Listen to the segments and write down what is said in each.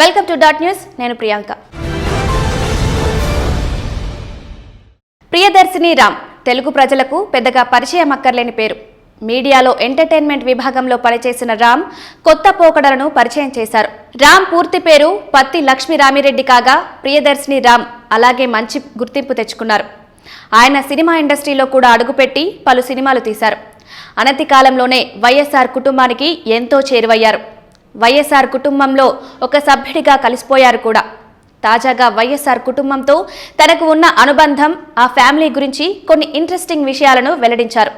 Welcome to dot news నేను ప్రియాంక. ప్రియదర్శిని రామ్ తెలుగు ప్రజలకు పెద్దగా పరిచయం అక్కర్లేని పేరు. మీడియాలో ఎంటర్టైన్మెంట్ విభాగంలో పనిచేసిన రామ్ కొత్త పోకడలను పరిచయం చేశారు. రామ్ పూర్తి పేరు పత్తి లక్ష్మీ రామిరెడ్డి కాగా ప్రియదర్శిని రామ్ అలాగే మంచి గుర్తింపు తెచ్చుకున్నారు. ఆయన సినిమా ఇండస్ట్రీలో కూడా అడుగుపెట్టి పలు సినిమాలు తీశారు. అనతి కాలంలోనే వైఎస్ఆర్ కుటుంబానికి ఎంతో చేరువయ్యారు. వైఎస్ఆర్ కుటుంబంలో ఒక సభ్యుడిగా కలిసిపోయారు కూడా. తాజాగా వైఎస్ఆర్ కుటుంబంతో తనకు ఉన్న అనుబంధం ఆ ఫ్యామిలీ గురించి కొన్ని ఇంట్రెస్టింగ్ విషయాలను వెల్లడించారు.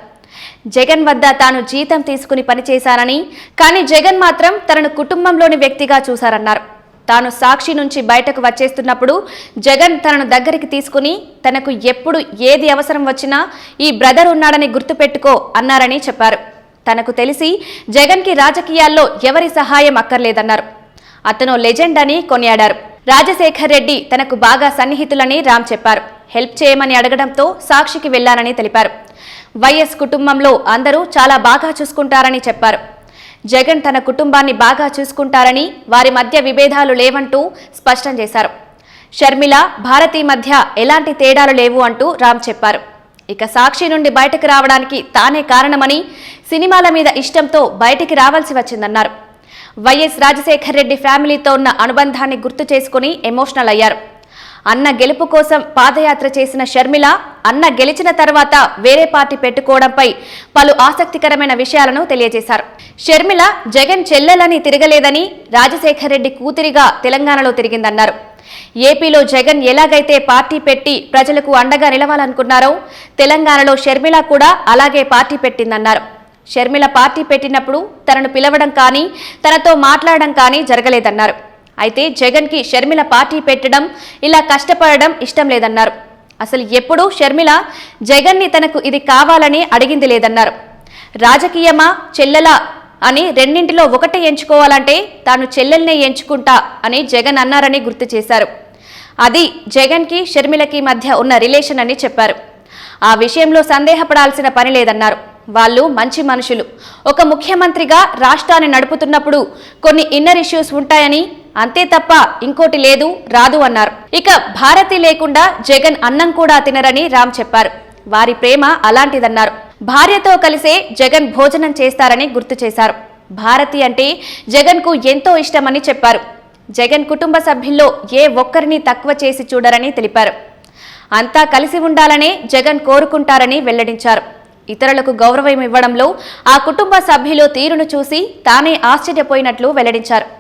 జగన్ వద్ద తాను జీతం తీసుకుని పనిచేశానని కానీ జగన్ మాత్రం తనను కుటుంబంలోని వ్యక్తిగా చూశారన్నారు. తాను సాక్షి నుంచి బయటకు వచ్చేస్తున్నప్పుడు జగన్ తనను దగ్గరికి తీసుకుని తనకు ఎప్పుడు ఏది అవసరం వచ్చినా ఈ బ్రదర్ ఉన్నాడని గుర్తుపెట్టుకో అన్నారని చెప్పారు. తనకు తెలిసి జగన్కి రాజకీయాల్లో ఎవరి సహాయం అక్కర్లేదన్నారు. అతను లెజెండ్ అని కొనియాడారు. రాజశేఖర్ రెడ్డి తనకు బాగా సన్నిహితులని రామ్ చెప్పారు. హెల్ప్ చేయమని అడగడంతో సాక్షికి వెళ్ళానని తెలిపారు. వైఎస్ కుటుంబంలో అందరూ చాలా బాగా చూసుకుంటారని చెప్పారు. జగన్ తన కుటుంబాన్ని బాగా చూసుకుంటారని వారి మధ్య విభేదాలు లేవంటూ స్పష్టం చేశారు. షర్మిల భారతి మధ్య ఎలాంటి తేడాలు లేవు అంటూ రామ్ చెప్పారు. ఇక సాక్షి నుండి బయటకు రావడానికి తానే కారణమని సినిమాల మీద ఇష్టంతో బయటికి రావాల్సి వచ్చిందన్నారు. వైఎస్ రాజశేఖర్ రెడ్డి ఫ్యామిలీతో ఉన్న అనుబంధాన్ని గుర్తు చేసుకుని ఎమోషనల్ అయ్యారు. అన్న గెలుపు కోసం పాదయాత్ర చేసిన షర్మిల అన్న గెలిచిన తర్వాత వేరే పార్టీ పెట్టుకోవడంపై పలు ఆసక్తికరమైన విషయాలను తెలియజేశారు. షర్మిల జగన్ చెల్లెలని తిరగలేదని రాజశేఖర్ రెడ్డి కూతురిగా తెలంగాణలో తిరిగిందన్నారు. ఏపీలో జగన్ ఎలాగైతే పార్టీ పెట్టి ప్రజలకు అండగా నిలవాలనుకున్నారో తెలంగాణలో షర్మిల కూడా అలాగే పార్టీ పెట్టిందన్నారు. షర్మిల పార్టీ పెట్టినప్పుడు తనను పిలవడం కానీ తనతో మాట్లాడడం కానీ జరగలేదన్నారు. అయితే జగన్కి షర్మిల పార్టీ పెట్టడం ఇలా కష్టపడడం ఇష్టం లేదన్నారు. అసలు ఎప్పుడూ షర్మిల జగన్ని తనకు ఇది కావాలని అడిగింది లేదన్నారు. రాజకీయమా చెల్లెలా అని రెండింటిలో ఒకటే ఎంచుకోవాలంటే తాను చెల్లెల్నే ఎంచుకుంటా అని జగన్ అన్నారని గుర్తు చేశారు. అది జగన్కి షర్మిలకి మధ్య ఉన్న రిలేషన్ అని చెప్పారు. ఆ విషయంలో సందేహపడాల్సిన పని లేదన్నారు. వాళ్ళు మంచి మనుషులు. ఒక ముఖ్యమంత్రిగా రాష్ట్రాన్ని నడుపుతున్నప్పుడు కొన్ని ఇన్నర్ ఇష్యూస్ ఉంటాయని అంతే తప్ప ఇంకోటి లేదు రాదు అన్నారు. ఇక భారతి లేకుండా జగన్ అన్నం కూడా తినరని రామ్ చెప్పారు. వారి ప్రేమ అలాంటిదన్నారు. భార్యతో కలిసే జగన్ భోజనం చేస్తారని గుర్తు చేశారు. భారతి అంటే జగన్కు ఎంతో ఇష్టమని చెప్పారు. జగన్ కుటుంబ సభ్యుల్లో ఏ ఒక్కరిని తక్కువ చేసి చూడరని తెలిపారు. అంతా కలిసి ఉండాలనే జగన్ కోరుకుంటారని వెల్లడించారు. ఇతరులకు గౌరవం ఇవ్వడంలో ఆ కుటుంబ సభ్యులు తీరును చూసి తానే ఆశ్చర్యపోయినట్లు వెల్లడించారు.